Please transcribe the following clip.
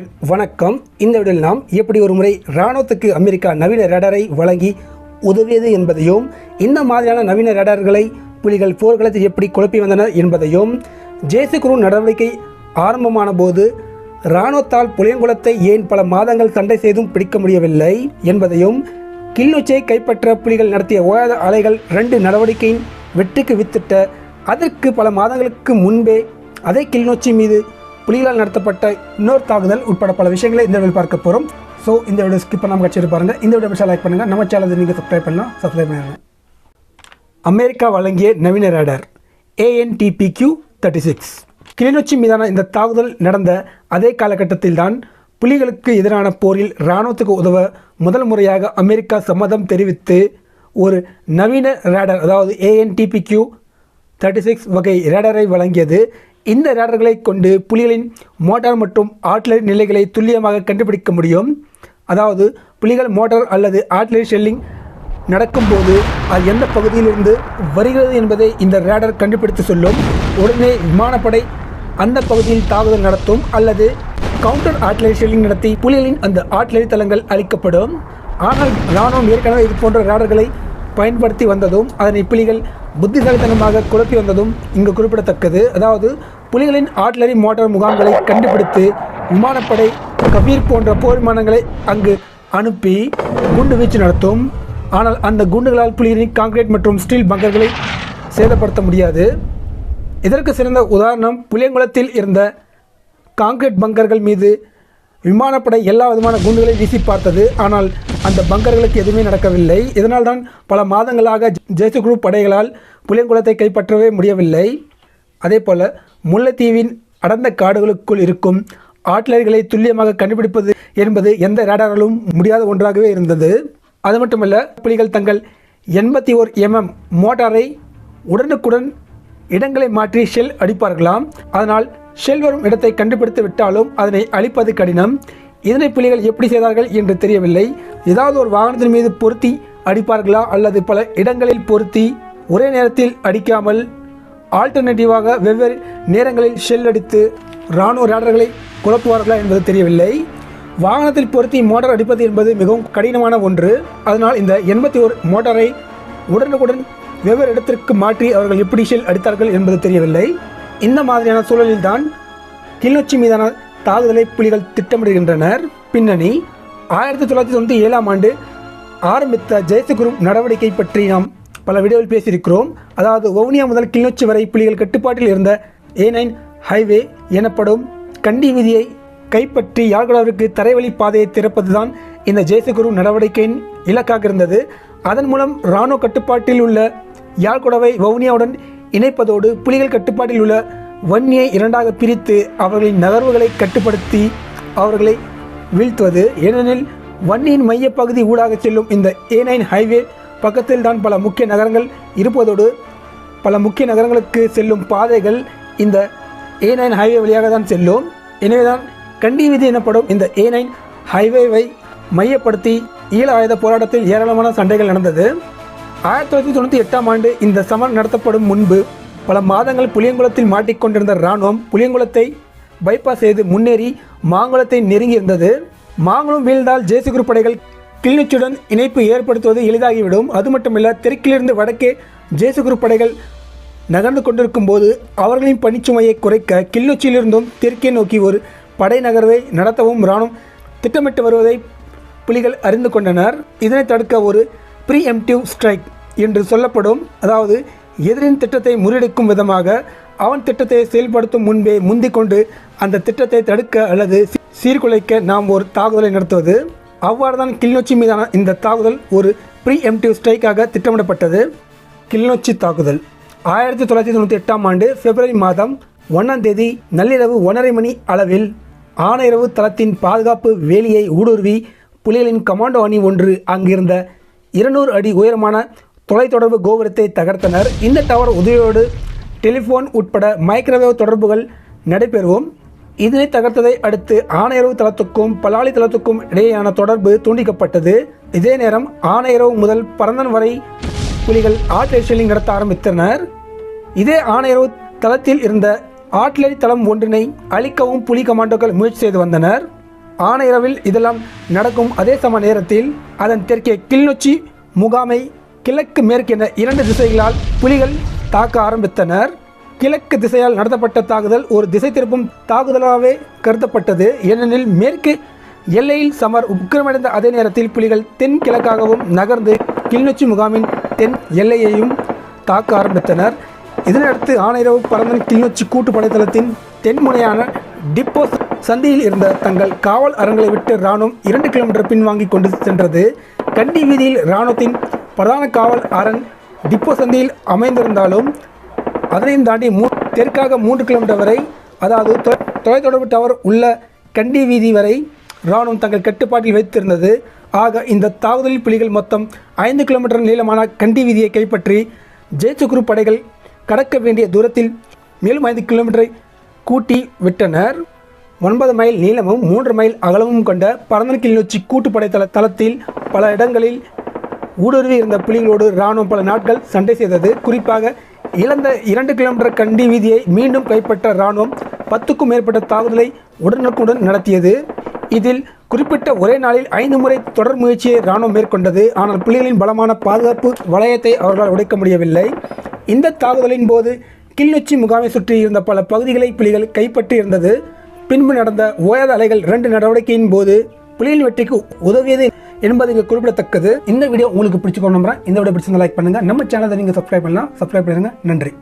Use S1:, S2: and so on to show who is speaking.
S1: வணக்கம். இந்த வீடியோவில் நாம் எப்படி ஒரு முறை இராணுவத்துக்கு அமெரிக்கா நவீன ரேடரை வழங்கி உதவியது என்பதையும் இந்த மாதிரியான நவீன ரேடர்களை புலிகள் போர்க்களத்தில் எப்படி குழப்பி வந்தனர் என்பதையும் ஜேசுகுரு நடவடிக்கை ஆரம்பமான போது இராணுவத்தால் புளியங்குளத்தை ஏன் பல மாதங்கள் சண்டை செய்தும் பிடிக்க முடியவில்லை என்பதையும் கிளிநொச்சியை கைப்பற்ற புலிகள் நடத்திய ஓயாத அலைகள் ரெண்டு நடவடிக்கையின் வெற்றிக்கு வித்திட்ட அதற்கு பல மாதங்களுக்கு முன்பே அதே கிளிநொச்சி மீது புலிகளால் நடத்தப்பட்ட இன்னொரு தாக்குதல் உட்பட பல விஷயங்களை இந்த வீடியோ பார்க்க போகிறோம் ஸோ இந்த வீடியோ ஸ்கிப் பண்ணாமல் கட்சி பாருங்கள் இந்த வீடியோ பிடிச்சா லைக் பண்ணுங்கள் நம்ம சேனல் நீங்கள் சப்ஸ்கிரைப் பண்ணலாம் சப்ஸ்கிரைப் பண்ணுங்க அமெரிக்கா வழங்கிய நவீன radar ANTPQ thirty six Kilinochchi மீதான இந்த தாக்குதல் நடந்த அதே காலகட்டத்தில் தான் புலிகளுக்கு எதிரான போரில் இராணுவத்துக்கு உதவ முதல் முறையாக அமெரிக்கா சம்மதம் தெரிவித்து ஒரு நவீன ரேடர் அதாவது ஏஎன்டிபிக்யூ தேர்ட்டி சிக்ஸ் வகை ரேடரை வழங்கியது. இந்த ரேடர்களை கொண்டு புலிகளின் மோட்டார் மற்றும் ஆட்லரி நிலைகளை துல்லியமாக கண்டுபிடிக்க முடியும். அதாவது புலிகள் மோட்டார் அல்லது ஆட்லரி ஷெல்லிங் நடக்கும்போது அது எந்த பகுதியிலிருந்து வருகிறது என்பதை இந்த ரேடர் கண்டுபிடித்து சொல்லும். உடனே விமானப்படை அந்த பகுதியில் தாக்குதல் நடத்தும் அல்லது கவுண்டர் ஆட்லரி ஷெல்லிங் நடத்தி புலிகளின் அந்த ஆட்லரி தளங்கள் அளிக்கப்படும் ஆனால் இராணுவம் ஏற்கனவே இது போன்ற ரேடர்களை பயன்படுத்தி வந்ததும் அதனை புலிகள் புத்திசாலித்தனமாக குழப்பி வந்ததும் இங்கு குறிப்பிடத்தக்கது. அதாவது புலிகளின் ஆட்லரி மோட்டார் முகாம்களை கண்டுபிடித்து விமானப்படை கபீர் போன்ற போர் விமானங்களை அங்கு அனுப்பி குண்டு வீச்சு நடத்தும். ஆனால் அந்த குண்டுகளால் புலிகளின் கான்கிரீட் மற்றும் ஸ்டீல் பங்கர்களை சேதப்படுத்த முடியாது. இதற்கு சிறந்த உதாரணம் புளியங்குளத்தில் இருந்த காங்கிரீட் பங்கர்கள் மீது விமானப்படை எல்லா விதமான குண்டுகளை வீசி பார்த்தது. ஆனால் அந்த பங்கர்களுக்கு எதுவுமே நடக்கவில்லை. இதனால் தான் பல மாதங்களாக ஜேசு குரூப் படைகளால் புளியங்குளத்தை கைப்பற்றவே முடியவில்லை. அதே போல் முல்லைத்தீவின் அடர்ந்த காடுகளுக்குள் இருக்கும் ஆட்லர்களை துல்லியமாக கண்டுபிடிப்பது என்பது எந்த ரேடாராலும் முடியாத ஒன்றாகவே இருந்தது. அது மட்டுமல்ல புலிகள் தங்கள் எண்பத்தி ஓர் எம்எம் மோட்டாரை உடனுக்குடன் இடங்களை மாற்றி ஷெல் அடிப்பார்களாம். அதனால் ஷெல் வரும் இடத்தை கண்டுபிடித்து விட்டாலும் அதனை அழிப்பது கடினம். இதனை புலிகள் எப்படி செய்தார்கள் என்று தெரியவில்லை. ஏதாவது ஒரு வாகனத்தின் மீது பொருத்தி அடிப்பார்களா அல்லது பல இடங்களில் பொருத்தி ஒரே நேரத்தில் அடிக்காமல் ஆல்டர்னேட்டிவாக வெவ்வேறு நேரங்களில் ஷெல் அடித்து இராணுவ ரேடர்களை குழப்புவார்களா என்பது தெரியவில்லை. வாகனத்தில் பொருத்தி மோட்டார் அடிப்பது என்பது மிகவும் கடினமான ஒன்று. அதனால் இந்த எண்பத்தி ஒரு மோட்டாரை உடனுக்குடன் வெவ்வேறு இடத்திற்கு மாற்றி அவர்கள் எப்படி ஷெல் அடித்தார்கள் என்பது தெரியவில்லை. இந்த மாதிரியான சூழலில்தான் கிளிநொச்சி மீதான தாக்குதலை புலிகள் திட்டமிடுகின்றனர். பின்னணி ஆயிரத்தி தொள்ளாயிரத்தி தொண்ணூற்றி ஏழாம் ஆண்டு ஆரம்பித்த ஜெயசகுரு நடவடிக்கை பற்றி நாம் பல வீடியோவில் பேசியிருக்கிறோம். அதாவது வவுனியா முதல் கிளிநொச்சி வரை புலிகள் கட்டுப்பாட்டில் இருந்த ஏ நைன் ஹைவே எனப்படும் கண்டி வீதியை கைப்பற்றி யாழ்குடாவிற்கு தரைவழி பாதையை திறப்பதுதான் இந்த ஜெயசகுரு நடவடிக்கையின் இலக்காக இருந்தது. அதன் மூலம் இராணுவ கட்டுப்பாட்டில் உள்ள யாழ்குடாவை வவுனியாவுடன் இணைப்பதோடு புலிகள் கட்டுப்பாட்டில் உள்ள வன்னியை இரண்டாக பிரித்து அவர்களின் நகர்வுகளை கட்டுப்படுத்தி அவர்களை வீழ்த்துவது. ஏனெனில் வன்னியின் மையப்பகுதி ஊடாக செல்லும் இந்த ஏ நைன் ஹைவே பக்கத்தில் தான் பல முக்கிய நகரங்கள் இருப்பதோடு பல முக்கிய நகரங்களுக்கு செல்லும் பாதைகள் இந்த ஏ நைன் ஹைவே வழியாக தான் செல்லும். எனவேதான் கண்டி விதி எனப்படும் இந்த ஏ நைன் ஹைவேவை மையப்படுத்தி ஈழ ஆயுத போராட்டத்தில் ஏராளமான சண்டைகள் நடந்தது. ஆயிரத்தி தொள்ளாயிரத்தி தொண்ணூற்றி எட்டாம் ஆண்டு இந்த சமர் நடத்தப்படும் முன்பு பல மாதங்கள் புளியங்குளத்தில் மாட்டிக்கொண்டிருந்த இராணுவம் புளியங்குளத்தை பைபாஸ் செய்து முன்னேறி மாங்குளத்தை நெருங்கியிருந்தது மாங்குளம் வீழ்ந்தால் ஜேசுகுரு படைகள் கிளிநொச்சியுடன் இணைப்பு ஏற்படுத்துவது எளிதாகிவிடும். அது மட்டுமல்ல தெற்கிலிருந்து வடக்கே ஜேசுகுரு படைகள் நகர்ந்து கொண்டிருக்கும் போது அவர்களின் பணிச்சுமையை குறைக்க கிளிநொச்சியிலிருந்தும் தெற்கே நோக்கி ஒரு படை நகர்வை நடத்தவும் இராணுவம் திட்டமிட்டு வருவதை புலிகள் அறிந்து கொண்டனர். இதனை தடுக்க ஒரு ப்ரீஎம்டிவ் ஸ்ட்ரைக் என்று சொல்லப்படும். அதாவது எதிரின் திட்டத்தை முறியடிக்கும் விதமாக அவன் திட்டத்தை செயல்படுத்தும் முன்பே முந்திக்கொண்டு அந்த திட்டத்தை தடுக்க அல்லது சீர்குலைக்க நாம் ஒரு தாக்குதலை நடத்துவது. அவ்வாறு தான் கிளிநொச்சி மீதான இந்த தாக்குதல் ஒரு ப்ரீஎம்டிவ் ஸ்ட்ரைக்காக திட்டமிடப்பட்டது. கிளிநொச்சி தாக்குதல். ஆயிரத்தி தொள்ளாயிரத்தி தொண்ணூற்றி எட்டாம் ஆண்டு பிப்ரவரி மாதம் ஒன்றாம் தேதி நள்ளிரவு ஒன்றரை மணி அளவில் ஆனையரவு தளத்தின் பாதுகாப்பு வேலியை ஊடுருவி புலிகளின் கமாண்டோ அணி ஒன்று அங்கிருந்த இருநூறு அடி உயரமான தொலைத்தொடர்பு கோபுரத்தை தகர்த்தனர். இந்த டவர் உதவியோடு டெலிஃபோன் உட்பட மைக்ரோவேவ் தொடர்புகள் நடைபெறும் இதனை தகர்த்ததை அடுத்து ஆணையரவு தளத்துக்கும் பலாலி தளத்துக்கும் இடையேயான தொடர்பு துண்டிக்கப்பட்டது. இதே நேரம் ஆணையரவு முதல் பரந்தன் வரை புலிகள் ஆட்லேட் நடத்த ஆரம்பித்தனர். இதே ஆணையரவு தளத்தில் இருந்த ஆட்லரி தளம் ஒன்றினை அழிக்கவும் புலி கமாண்டோக்கள் முயற்சி செய்து வந்தனர். ஆனையரவில் இதெல்லாம் நடக்கும். அதே சம நேரத்தில் அதன் தெற்கே கிளிநொச்சி முகாமை கிழக்கு மேற்கு என இரண்டு திசைகளால் புலிகள் தாக்க ஆரம்பித்தனர். கிழக்கு திசையால் நடத்தப்பட்ட தாக்குதல் ஒரு திசை திருப்பும் தாக்குதலாகவே கருதப்பட்டது. ஏனெனில் மேற்கு எல்லையில் சமர் உக்கிரமடைந்த அதே நேரத்தில் புலிகள் தென் கிழக்காகவும் நகர்ந்து கிளிநொச்சி முகாமின் தென் எல்லையையும் தாக்க ஆரம்பித்தனர். இதனையடுத்து ஆனையரவு பரந்தன் கிளிநொச்சி கூட்டு படைத்தளத்தின் தென்முனையான டிப்போஸ் சந்தியில் இருந்த தங்கள் காவல் அரங்களை விட்டு இராணுவம் இரண்டு கிலோமீட்டர் பின்வாங்கி கொண்டு சென்றது. கண்டி வீதியில் இராணுவத்தின் பிரதான காவல் அரண் டிப்போ சந்தியில் அமைந்திருந்தாலும் அதனையும் தாண்டி மூ தெற்காக மூன்று கிலோமீட்டர் வரை அதாவது தொ- தொலைத்தொடர்பு டவர் உள்ள கண்டி வீதி வரை இராணுவம் தங்கள் கட்டுப்பாட்டில் வைத்திருந்தது. ஆக இந்த தாக்குதலில் புலிகள் மொத்தம் ஐந்து கிலோமீட்டர் நீளமான கண்டி வீதியை கைப்பற்றி ஜெயச்சுக்குரு படைகள் கடக்க வேண்டிய தூரத்தில் மேலும் ஐந்து கிலோமீட்டரை கூட்டி விட்டனர். ஒன்பது மைல் நீளமும் மூன்று மைல் அகலமும் கொண்ட பரந்தன் கிளிநொச்சி கூட்டுப்படை தள தளத்தில் பல இடங்களில் ஊடுருவி இருந்த புலிகளோடு இராணுவம் பல நாட்கள் சண்டை செய்தது. குறிப்பாக இழந்த இரண்டு கிலோமீட்டர் கண்டி வீதியை மீண்டும் கைப்பற்ற இராணுவம் பத்துக்கும் மேற்பட்ட தாக்குதலை உடனுக்குடன் நடத்தியது. இதில் குறிப்பிட்ட ஒரே நாளில் ஐந்து முறை தொடர் முயற்சியை இராணுவம் மேற்கொண்டது. ஆனால் புலிகளின் பலமான பாதுகாப்பு வளையத்தை அவர்களால் உடைக்க முடியவில்லை. இந்த தாக்குதலின் போது கிளிநொச்சி முகாமை சுற்றி இருந்த பல பகுதிகளை புலிகள் கைப்பற்றி இருந்தது. பின்பு நடந்த ஓயாத அலைகள் இரண்டு நடவடிக்கையின் போது புலியின் வெற்றிக்கு உதவியது என்பது இங்கே குறிப்பிடத்தக்கது. இந்த வீடியோ உங்களுக்கு பிடிச்சிக்கணும் நம்புறேன். இந்த வீடியோ பிடிச்சிருந்தா லைக் பண்ணுங்கள் நம்ம சேனலை நீங்கள் சப்ஸ்கிரைப் பண்ணலாம். சப்ஸ்கிரைப் பண்ணுங்கள் நன்றி.